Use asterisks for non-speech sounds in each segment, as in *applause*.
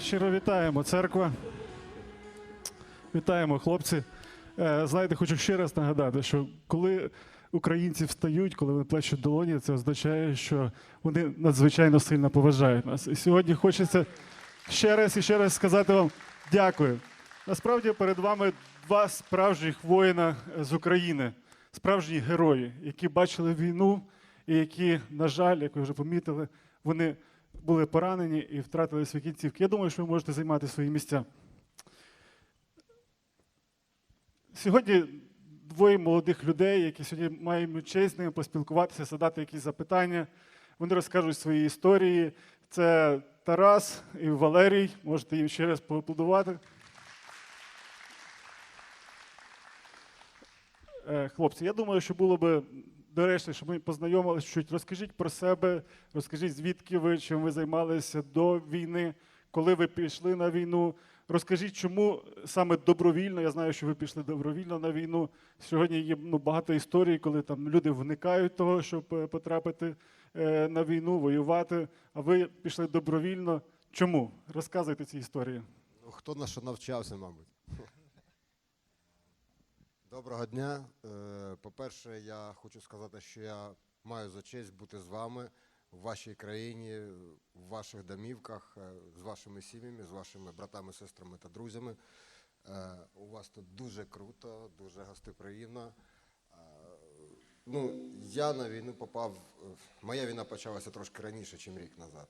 Щиро вітаємо, церква. Вітаємо, хлопці. Е, Знаєте, хочу ще раз нагадати, що коли українці встають, коли вони плещуть долоні, це означає, що вони надзвичайно сильно поважають нас. І сьогодні хочеться ще раз і ще раз сказати вам дякую. Насправді перед вами два справжніх воїна з України, справжні герої, які бачили війну і які, на жаль, як ви вже помітили, вони були поранені і втратили свої кінцівки. Я думаю, що ви можете займати свої місця. Сьогодні двоє молодих людей, які сьогодні маємо честь з ними поспілкуватися, задати якісь запитання. Вони розкажуть свої історії. Це Тарас і Валерій. Можете їм ще раз поаплодувати. Е, Хлопці, я думаю, що було би доречно, щоб ми познайомилися чуть. Розкажіть про себе, розкажіть, звідки ви, чим ви займалися до війни, коли ви пішли на війну. Розкажіть, чому саме добровільно, я знаю, що ви пішли добровільно на війну. Сьогодні є ну, багато історій, коли там люди вникають того, щоб е, потрапити е, на війну, воювати. А ви пішли добровільно. Чому? Розказуйте ці історії. Ну, хто на що навчався, мабуть. Доброго дня. Е, По-перше, я хочу сказати, що я маю за честь бути з вами в вашій країні, в ваших домівках, е, з вашими сім'ями, з вашими братами, сестрами та друзями. Е, У вас тут дуже круто, дуже гостеприємно. Ну, я на війну попав. Моя війна почалася трошки раніше, ніж рік назад.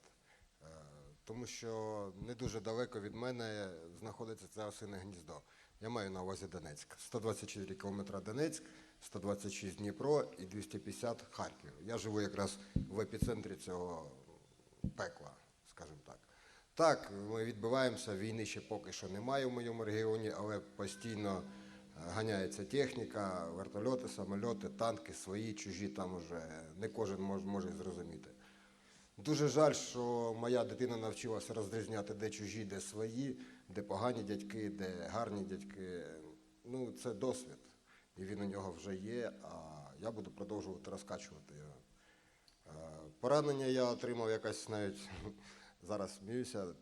Тому що не дуже далеко від мене знаходиться це осине гніздо. Я маю на увазі Донецьк. 124 кілометра Донецьк, 126 Дніпро і 250 Харків. Я живу якраз в епіцентрі цього пекла, скажімо так. Так, ми відбиваємося, війни ще поки що немає в моєму регіоні, але постійно е, ганяється техніка, вертольоти, самольоти, танки свої, чужі, там уже не кожен може зрозуміти. Дуже жаль, що моя дитина навчилася розрізняти, де чужі, де свої, де погані дядьки, де гарні дядьки. Ну, це досвід, і він у нього вже є, а я буду продовжувати розкачувати його. Е, Поранення я отримав якось навіть *laughs* зараз сміюся,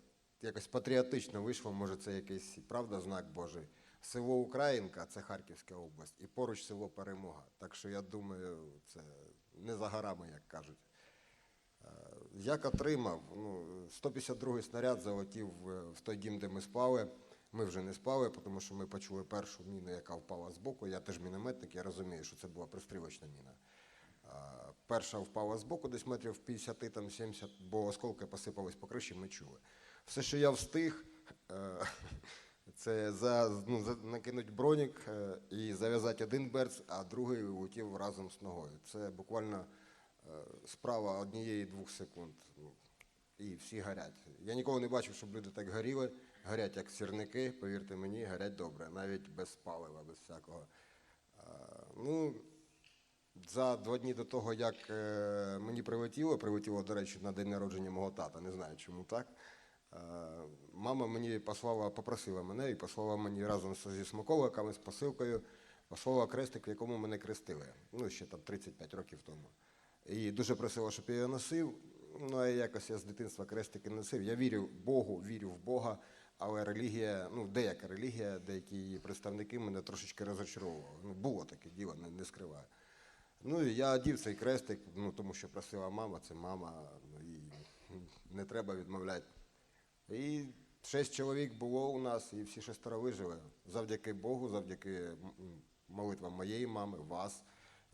якось патріотично вийшло, може це якийсь правда знак Божий. Село Українка це Харківська область, і поруч село Перемога. Так що я думаю, це не за горами, як кажуть. Як отримав, ну, 152-й снаряд залетів в той дім, де ми спали. Ми вже не спали, тому що ми почули першу міну, яка впала з боку. Я теж мінометник, я розумію, що це була пристрілочна міна. Перша впала з боку, десь метрів 50, там 70, бо осколки посипались по криші, ми чули. Все, що я встиг, е, *laughs* це за, ну, за, накинуть бронік е, і зав'язати один берц, а другий улетів разом з ногою. Це буквально справа однієї-двох секунд. Ну, І всі горять. Я ніколи не бачив, щоб люди так горіли. Горять як сірники, повірте мені, горять добре, навіть без палива, без всякого. Е, Ну, за два дні до того, як е, мені прилетіло, прилетіло, до речі, на день народження мого тата, не знаю чому так. Е, мама мені послала, попросила мене і послала мені разом зі смаколиками, з посилкою, послала крестик, в якому мене крестили. Ну, ще там 35 років тому. І дуже просила, щоб я його носив. Ну, а якось я з дитинства крестики носив. Я вірю Богу, вірю в Бога, але релігія, ну, деяка релігія, деякі її представники мене трошечки розочаровували. Ну, було таке діло, не, не скриваю. Ну, і я одів цей крестик, ну, тому що просила мама, це мама, ну, і не треба відмовляти. І шість чоловік було у нас, і всі шестеро вижили. Завдяки Богу, завдяки молитвам моєї мами, вас,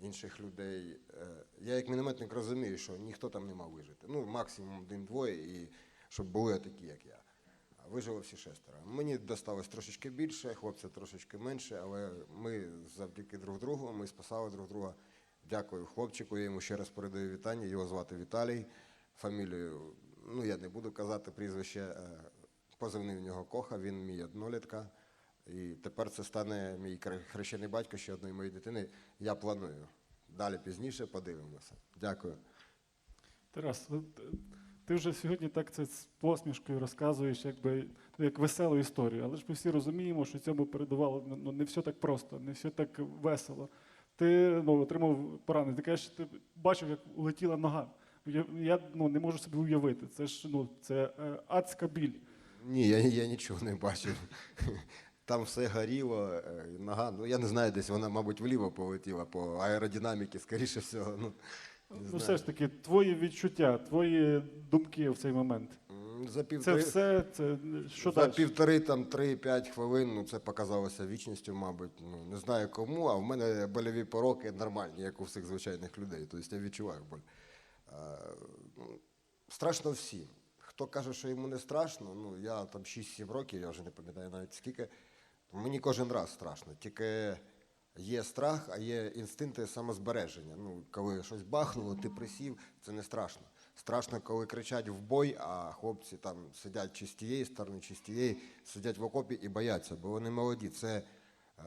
інших людей. Е, Я як мінометник розумію, що ніхто там не мав вижити. Ну, максимум один-двоє, і щоб були такі, як я. А Вижили всі шестеро. Мені досталось трошечки більше, хлопця трошечки менше, але ми завдяки друг другу, ми спасали друг друга. Дякую хлопчику, я йому ще раз передаю вітання. Його звати Віталій. Фамілію, ну я не буду казати прізвище. е, Позивний в нього Коха, він мій однолітка. І тепер це стане мій хрещений батько ще одної моєї дитини. Я планую. Далі пізніше подивимося. Дякую. Тарас, е, ти вже сьогодні так це з посмішкою розказуєш, якби ну, як веселу історію. Але ж ми всі розуміємо, що цьому передувало ну, не все так просто, не все так весело. Ти ну, отримав поранення. Ти кажеш, ти бачив, як улетіла нога. Я, я ну, не можу собі уявити. Це ж ну, це е, адська біль. Ні, я, я нічого не бачив. Там все горіло, е, нога, ну я не знаю, десь вона, мабуть, вліво полетіла по аеродинаміки, скоріше всього. Ну, Ну, все ж таки, твої відчуття, твої думки в цей момент. За Це півтори, все, це що за далі? півтори, там, три-п'ять хвилин, ну це показалося вічністю, мабуть. Ну, не знаю кому, а в мене больові пороки нормальні, як у всіх звичайних людей. Тобто я відчуваю боль. А, ну, страшно всім. Хто каже, що йому не страшно, ну я там 6-7 років, я вже не пам'ятаю навіть скільки. Мені кожен раз страшно. Тільки є страх, а є інстинкти самозбереження. Ну, коли щось бахнуло, ти присів, це не страшно. Страшно, коли кричать в бой, а хлопці там сидять чи з тієї сторони, чи з тієї, сидять в окопі і бояться, бо вони молоді. Це е,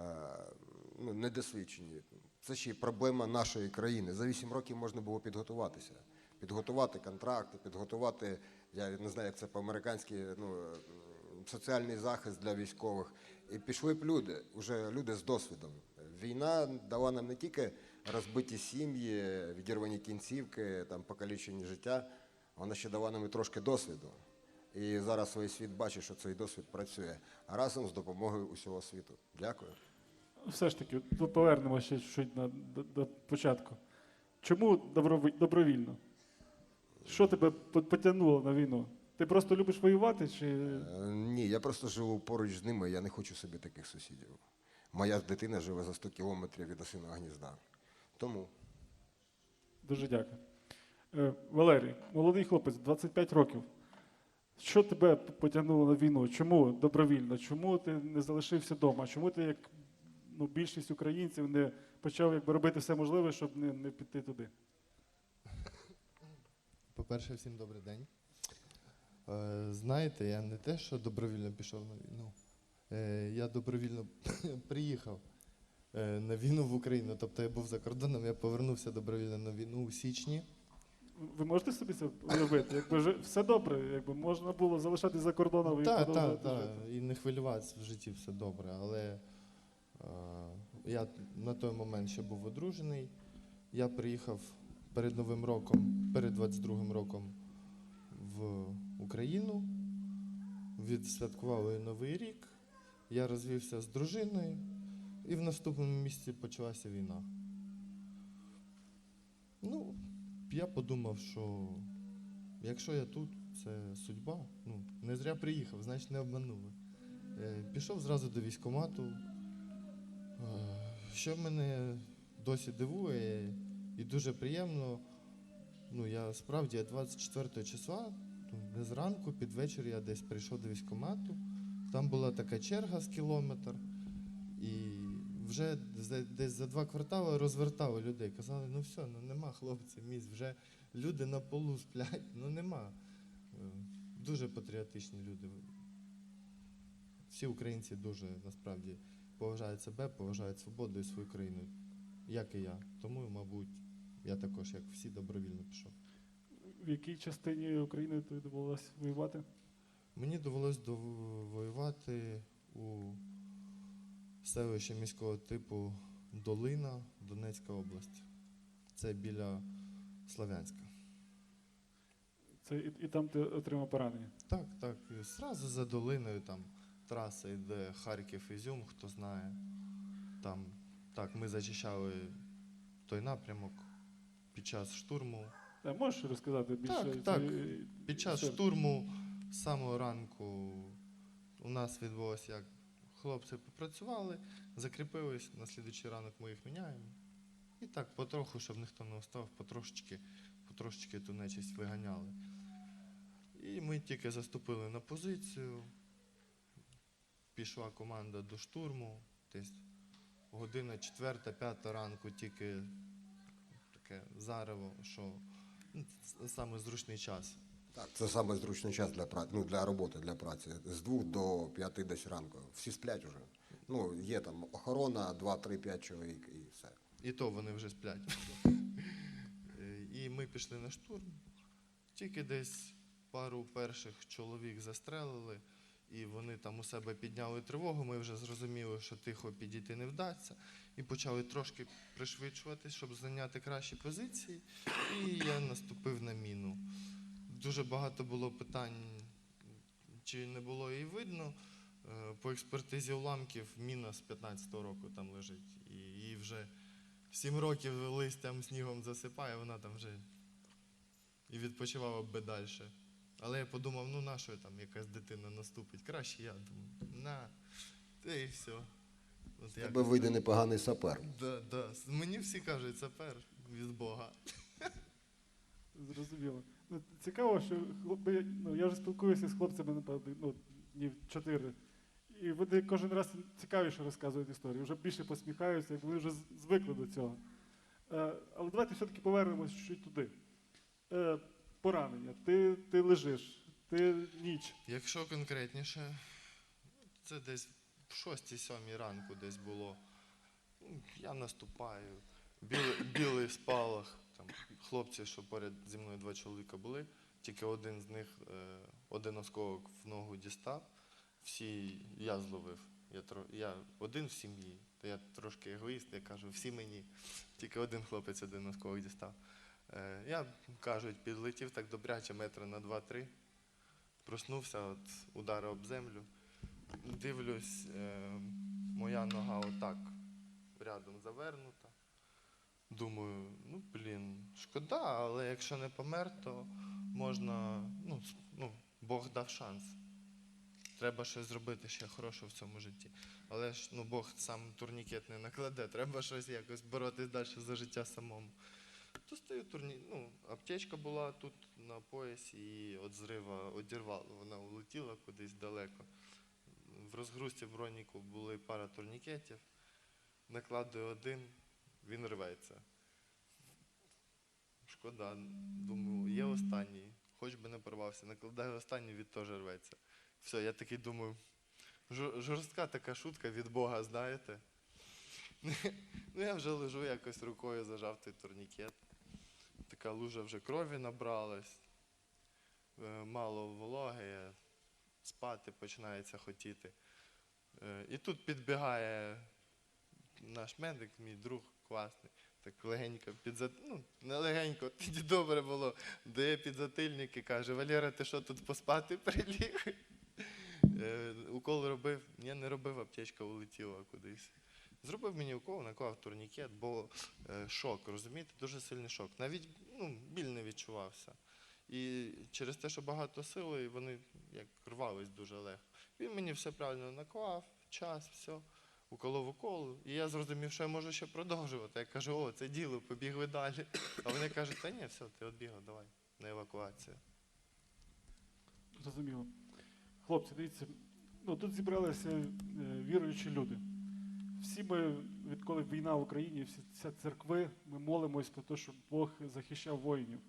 ну, недосвідчені. Це ще й проблема нашої країни. За 8 років можна було підготуватися. Підготувати контракти, підготувати, я не знаю, як це по-американськи, ну, е, соціальний захист для військових. І пішли б люди, вже люди з досвідом. Війна дала нам не тільки розбиті сім'ї, відірвані кінцівки, там, покалічені життя, вона ще дала нам і трошки досвіду. І зараз весь світ бачить, що цей досвід працює разом з допомогою усього світу. Дякую. Все ж таки, повернемося ще чуть на, до, до початку. Чому добровільно? Що тебе по- потягнуло на війну? Ти просто любиш воювати? Чи Е, Ні, я просто живу поруч з ними, я не хочу собі таких сусідів. Моя дитина живе за 100 кілометрів від осиного гнізда. Тому дуже дякую. Е, Валерій, молодий хлопець, 25 років. Що тебе потягнуло на війну? Чому добровільно? Чому ти не залишився вдома? Чому ти, як ну, більшість українців, не почав якби, робити все можливе, щоб не, не піти туди? По-перше, всім добрий день. Е, знаєте, я не те, що добровільно пішов на війну. Е, я добровільно *laughs* приїхав е, на війну в Україну. Тобто я був за кордоном, я повернувся добровільно на війну у січні. Ви можете собі це уявити? Якби все добре, якби можна було залишатись за кордоном і Так, так, так. І не хвилюватися в житті все добре. Але е, я на той момент ще був одружений. Я приїхав перед Новим роком, перед 22-м роком в Україну. Відсвяткували Новий рік. Я розвівся з дружиною, і в наступному місці почалася війна. Ну, я подумав, що якщо я тут, це судьба. Ну, не зря приїхав, значить не обманули. Е, пішов зразу до військкомату. Е, що мене досі дивує і дуже приємно. Ну, я справді 24 числа, зранку, під вечір я десь прийшов до військкомату. Там була така черга з кілометр. І вже десь за два квартали розвертали людей. Казали, ну все, ну нема хлопців місць, вже люди на полу сплять, ну нема. Дуже патріотичні люди. Всі українці дуже насправді поважають себе, поважають свободу і свою країну, як і я. Тому, мабуть, я також, як всі, добровільно пішов. В якій частині України тобі довелося воювати? Мені довелось воювати у селищі міського типу Долина, Донецька область. Це біля Слов'янська. Це і, і там ти отримав поранення. Так, так. і Зразу за долиною там траса йде Харків Ізюм, хто знає. Там так, ми зачищали той напрямок під час штурму. А можеш розказати більше? Так, так. Під час історії? штурму з самого ранку у нас відбулося як хлопці попрацювали, закріпились, на слідуючий ранок ми їх міняємо. І так, потроху, щоб ніхто не устав, потрошечки, потрошечки ту нечисть виганяли. І ми тільки заступили на позицію. Пішла команда до штурму. Десь година четверта, п'ята ранку, тільки таке зарево, що саме зручний час. так, це саме зручний час для праці, ну, для роботи, для праці. З двох до п'яти десь ранку. Всі сплять уже. Ну, є там охорона, два, три, п'ять чоловік і все. І то вони вже сплять. Е, І ми пішли на штурм. Тільки десь пару перших чоловік застрелили, і вони там у себе підняли тривогу. Ми вже зрозуміли, що тихо підійти не вдасться. І почали трошки пришвидшуватись, щоб зайняти кращі позиції. І я наступив на міну. Дуже багато було питань, чи не було її видно. Е, По експертизі уламків міна з 15-го року там лежить. І її вже 7 років листям, снігом засипає, вона там вже і відпочивала б далі. Але я подумав, ну на що там якась дитина наступить? Краще я думаю, на, та і все. От Тебе якось вийде непоганий сапер. Да, да. Мені всі кажуть, це пер від Бога. *laughs* Зрозуміло. Ну, цікаво, що хлопці, ну, я вже спілкуюся з хлопцями, напевно, ну, днів чотири. І вони кожен раз цікавіше розказують історію, вже більше посміхаються, як вони вже звикли до цього. Е, але давайте все-таки повернемось чуть туди. Е, поранення. Ти, ти лежиш, ти ніч. Якщо конкретніше, це десь в 6-7 ранку десь було. Ну, Я наступаю, білий, білий спалах. Там, хлопці, що поряд зі мною два чоловіка були, тільки один з них е, один осколок в ногу дістав, всі я зловив. Я, я один в сім'ї, то я трошки егоїст, я кажу, всі мені, тільки один хлопець один осколок дістав. Е, я, кажуть, підлетів так добряче метра на 2-3. Проснувся, от ударив об землю. Дивлюсь, е, моя нога отак рядом завернута. Думаю, ну блін, шкода, але якщо не помер, то можна. Ну, ну, Бог дав шанс. Треба щось зробити ще хорошого в цьому житті. Але ж ну, Бог сам турнікет не накладе, треба щось якось боротись далі за життя самому. Достаю турні... ну, аптечка була тут на поясі і від зрива одірвала. Вона улетіла кудись далеко. В розгрузці броніку були пара турнікетів. Накладую один, він рветься. Шкода, думаю, є останній, хоч би не порвався. Накладаю останній, від теж рветься. Все, я такий думаю, жорстка така шутка від Бога, знаєте. *laughs* Ну, я вже лежу якось рукою зажав той турнікет. Така лужа вже крові набралась, е, мало вологи, спати починається хотіти. Е, І тут підбігає наш медик, мій друг класний, так легенько підзат... ну, не легенько, *laughs* тоді добре було, дає підзатильник і каже, Валера, ти що тут поспати приліг? *laughs* Е, Укол робив, ні, не робив, аптечка улетіла кудись. Зробив мені укол, наклав турнікет, бо е, шок, розумієте, дуже сильний шок. Навіть ну, біль не відчувався. І через те, що багато сили, вони як рвались дуже легко. Він мені все правильно наклав, час, все, уколов укол. І я зрозумів, що я можу ще продовжувати. Я кажу, о, це діло, побігли далі. А вони кажуть, та ні, все, ти відбігав, давай, на евакуацію. Зрозуміло. Хлопці, дивіться, ну тут зібралися е, віруючі люди. Всі ми, відколи війна в Україні, всі ця церкви, ми молимось про те, щоб Бог захищав воїнів.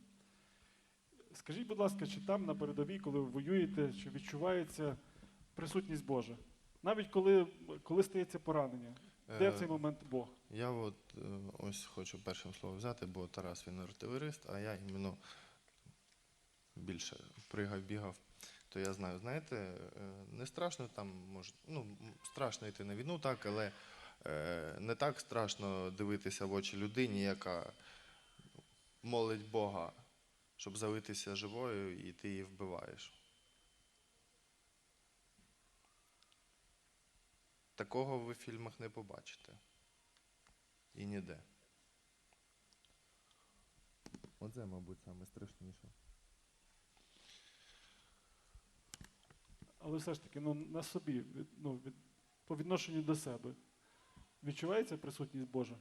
Скажіть, будь ласка, чи там на передовій, коли ви воюєте, чи відчувається присутність Божа? Навіть коли, коли стається поранення, де в Е, цей момент Бог? Я от е, ось хочу першим словом взяти, бо Тарас він артилерист, а я іменно більше пригав, бігав. То я знаю, знаєте, е, не страшно там може, ну, страшно йти на війну, так, але не так страшно дивитися в очі людині, яка молить Бога, щоб залитися живою, і ти її вбиваєш. Такого ви в фільмах не побачите. І ніде. Оце, мабуть, саме страшніше. Але все ж таки, ну на собі, від- ну, від, по відношенню до себе. Відчувається присутність Божа?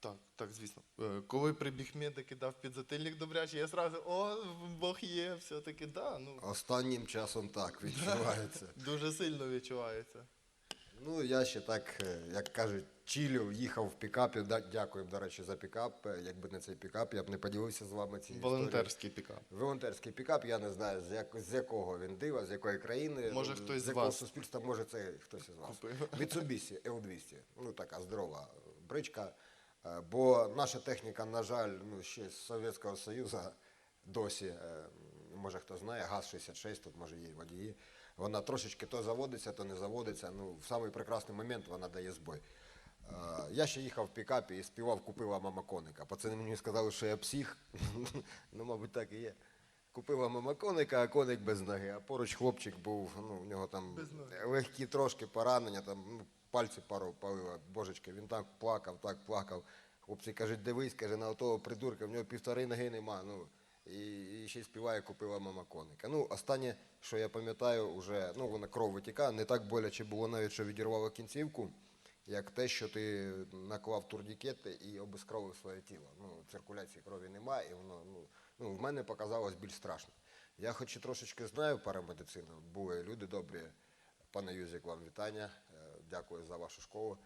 Так, так, звісно. Е, Коли прибіг медик і дав підзатильник добрячий, я сразу, о, Бог є, все-таки, да, ну, Останнім часом так *laughs* відчувається. дуже сильно відчувається. Ну, я ще так, е, як кажуть, чилів, їхав в пікапі. Да, дякуємо, до речі, за пікап. Е, Якби не цей пікап, я б не поділився з вами цією історією. Волонтерський пікап. Волонтерський пікап, я не знаю, з, як, з якого він дива, з якої країни. Може, хтось з з якого вас. суспільства, може, це хтось із вас. Купив. Mitsubishi L200. Ну, така здорова бричка. Е, Бо наша техніка, на жаль, ну, ще з Совєтського Союзу *laughs* досі, е, може хто знає, ГАЗ-66, тут може є водії. Вона трошечки то заводиться, то не заводиться. Ну, в самий прекрасний момент вона дає збой. Е, Я ще їхав в пікапі і співав, купила мама коника. Пацани мені сказали, що я псих. *laughs* ну, мабуть, так і є. Купила мама коника, а коник без ноги. А поруч хлопчик був, ну, в нього там легкі трошки поранення, там ну, пальці пару палила, божечки. Він так плакав, так плакав. Хлопці кажуть, дивись, каже, на того придурка, в нього півтори ноги нема. Ну, і, і ще й співає, купила мама коника. Ну, останнє, що я пам'ятаю, вже, ну, вона кров витікає, не так боляче було навіть, що відірвало кінцівку, як те, що ти наклав турнікети і обезкровив своє тіло. Ну, циркуляції крові немає, і воно, ну, ну, в мене показалось більш страшно. Я хоч і трошечки знаю парамедицину, були люди добрі. Пане Юзік, вам вітання. Е, Дякую за вашу школу.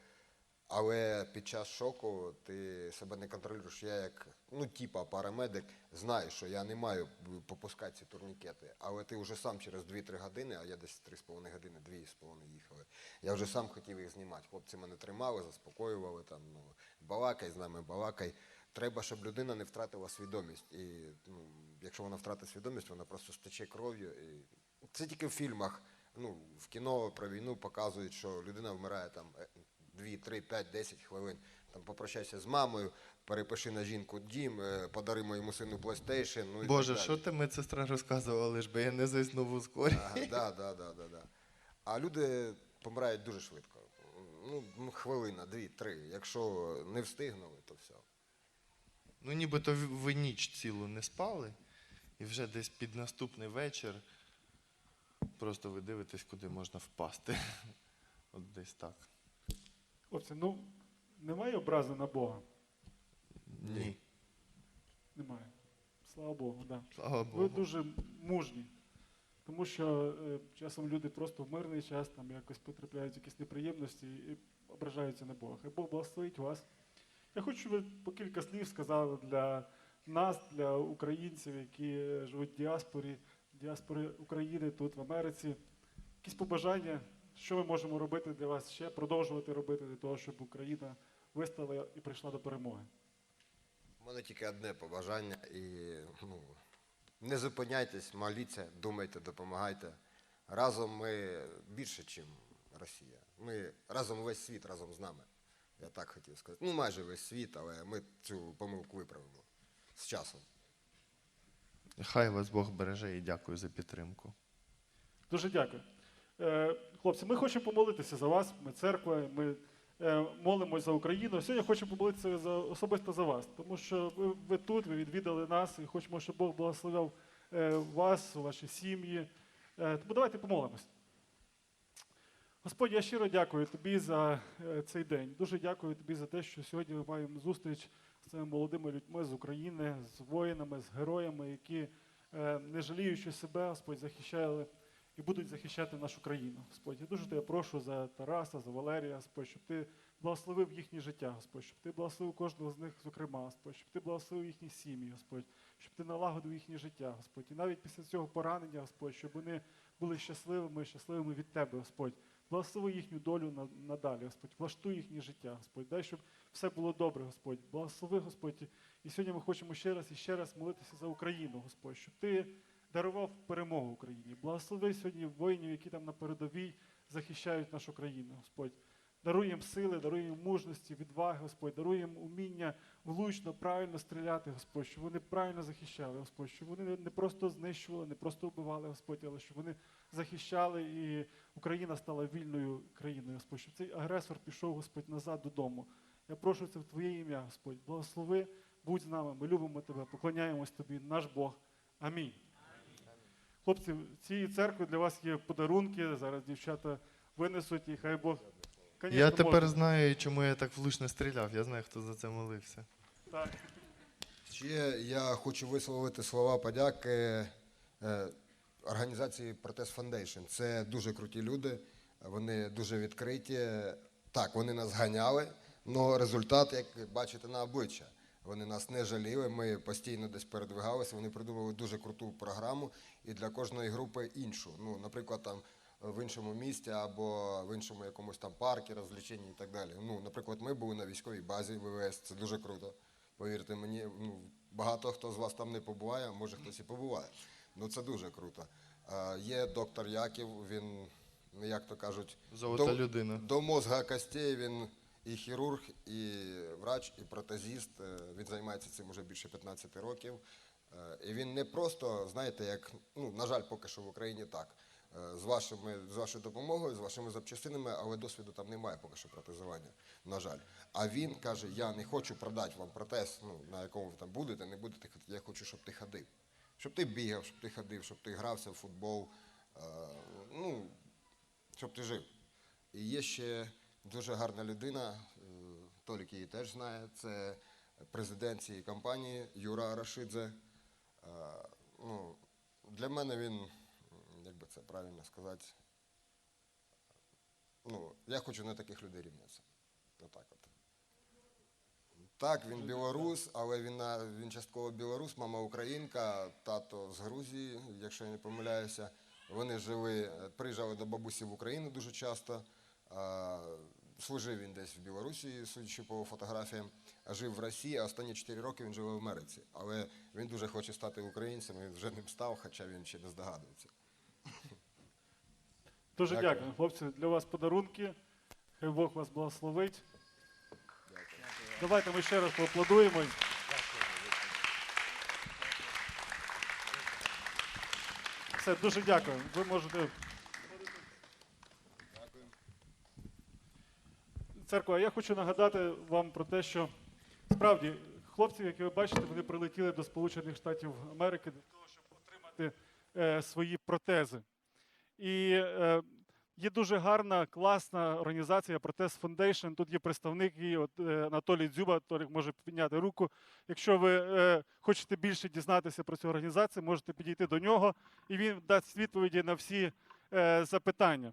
Але під час шоку ти себе не контролюєш. Я як ну, типа парамедик, знаю, що я не маю попускати ці турнікети. Але ти вже сам через 2-3 години, а я десь 3,5 години, 2,5 їхали. Я вже сам хотів їх знімати. Хлопці мене тримали, заспокоювали там, ну, балакай з нами, балакай. Треба, щоб людина не втратила свідомість. І ну, якщо вона втратить свідомість, вона просто стече кров'ю. І... Це тільки в фільмах, ну, в кіно про війну показують, що людина вмирає там 2, 3, 5, 10 хвилин. Там попрощайся з мамою, перепиши на жінку дім, е, подари моєму сину PlayStation. Ну, і Боже, так що далі. ти медсестра розказувала, би я не заснув у скорі. Ага, да, да, да, да, да. А люди помирають дуже швидко. Ну, хвилина, дві, три. Якщо не встигнули, то все. Ну, нібито ви ніч цілу не спали, і вже десь під наступний вечір просто ви дивитесь, куди можна впасти. *laughs* От десь так. Хлопці, ну немає образи на Бога. Ні. Немає. Слава Богу, да. Слава Ви дуже мужні. Тому що е, часом люди просто в мирний час там якось потрапляють в якісь неприємності і ображаються на Бога. Хай Бог благословить вас. Я хочу, щоб ви по кілька слів сказали для нас, для українців, які живуть в діаспорі, діаспори України тут, в Америці. Якісь побажання, що ми можемо робити для вас ще, продовжувати робити для того, щоб Україна вистояла і прийшла до перемоги. У мене тільки одне побажання і ну, не зупиняйтесь, моліться, думайте, допомагайте. Разом ми більше, ніж Росія. Ми разом весь світ разом з нами. Я так хотів сказати. Ну, майже весь світ, але ми цю помилку виправимо з часом. Хай вас Бог береже і дякую за підтримку. Дуже дякую. Е, хлопці, ми хочемо помолитися за вас. Ми церква, ми е, молимось за Україну. Сьогодні хочемо помолитися за, особисто за вас, тому що ви, ви тут, ви відвідали нас і хочемо, щоб Бог благословив е, вас, ваші сім'ї. Е, тому давайте помолимось. Господь, я щиро дякую тобі за е, цей день. Дуже дякую тобі за те, що сьогодні ми маємо зустріч з цими молодими людьми з України, з воїнами, з героями, які, е, не жаліючи себе, Господь, захищали і будуть захищати нашу країну. Господь, я дуже тебе прошу за Тараса, за Валерія, Господь, щоб ти благословив їхнє життя, Господь, щоб ти благословив кожного з них, зокрема, Господь, щоб ти благословив їхні сім'ї, Господь, щоб ти налагодив їхнє життя, Господь. І навіть після цього поранення, Господь, щоб вони були щасливими, щасливими від тебе, Господь. Благослови їхню долю на- надалі, Господь. Влаштуй їхнє життя, Господь. Дай, щоб все було добре, Господь. Благослови, Господь. І сьогодні ми хочемо ще раз і ще раз молитися за Україну, Господь, щоб ти дарував перемогу Україні. Благослови сьогодні воїнів, які там на передовій захищають нашу країну, Господь. Даруй їм сили, даруй їм мужності, відваги, Господь, даруй їм уміння влучно, правильно стріляти, Господь, щоб вони правильно захищали, Господь, щоб вони не просто знищували, не просто вбивали, Господь, але щоб вони захищали і Україна стала вільною країною, Господь, щоб цей агресор пішов, Господь, назад додому. Я прошу це в Твоє ім'я, Господь. Благослови, будь з нами. Ми любимо Тебе, поклоняємось Тобі, наш Бог. Амінь. Хлопці, в цій церкві для вас є подарунки. Зараз дівчата винесуть і хай Бог. Конечно, я тепер можна. знаю, чому я так влучно стріляв. Я знаю, хто за це молився. Так. Ще я хочу висловити слова подяки е, організації Протест Foundation. Це дуже круті люди, вони дуже відкриті. Так, вони нас ганяли, але результат, як бачите, на обличчя. Вони нас не жаліли, ми постійно десь передвигалися. Вони придумали дуже круту програму і для кожної групи іншу. Ну, наприклад, там в іншому місті або в іншому якомусь там парку, розвлеченні і так далі. Ну, наприклад, ми були на військовій базі ВВС, це дуже круто. Повірте мені, ну, багато хто з вас там не побуває, може хтось і побуває. Ну це дуже круто. А, є доктор Яків, він, ну, як то кажуть, Золота до, людина. до мозга костей він і хірург, і врач, і протезіст. Е, Він займається цим уже більше 15 років. Е, І він не просто, знаєте, як, ну, на жаль, поки що в Україні так. е, З, вашими, з вашою допомогою, з вашими запчастинами, але досвіду там немає поки що протезування, на жаль. А він каже: я не хочу продати вам протез, ну, на якому ви там будете, не будете я хочу, щоб ти ходив. Щоб ти бігав, щоб ти ходив, щоб ти грався в футбол, е, ну, щоб ти жив. І є ще дуже гарна людина, е, Толік її теж знає, це президент цієї компанії Юра Рашидзе. Е, Ну, для мене він, як би це правильно сказати, ну, я хочу на таких людей рівнятися. Отак от. Так, він білорус, але він, він частково білорус, мама українка, тато з Грузії, якщо я не помиляюся. Вони жили, е, приїжджали до бабусі в Україну дуже часто. Служив він десь в Білорусі, судячи по фотографіям, а жив в Росії, а останні 4 роки він живе в Америці. Але він дуже хоче стати українцем, він вже ним став, хоча він ще не здогадується. Дуже Дякую. дякую, хлопці. Для вас подарунки. Хай Бог вас благословить. Давайте ми ще раз поаплодуємо. Все, дуже дякую. Ви можете. Церква, я хочу нагадати вам про те, що справді хлопці, які ви бачите, вони прилетіли до Сполучених Штатів Америки для того, щоб отримати е, свої протези. І е, є дуже гарна, класна організація Протез Foundation. Тут є представник її, от, е, Анатолій Дзюба, Толік може підняти руку. Якщо ви е, хочете більше дізнатися про цю організацію, можете підійти до нього, і він дасть відповіді на всі е, запитання.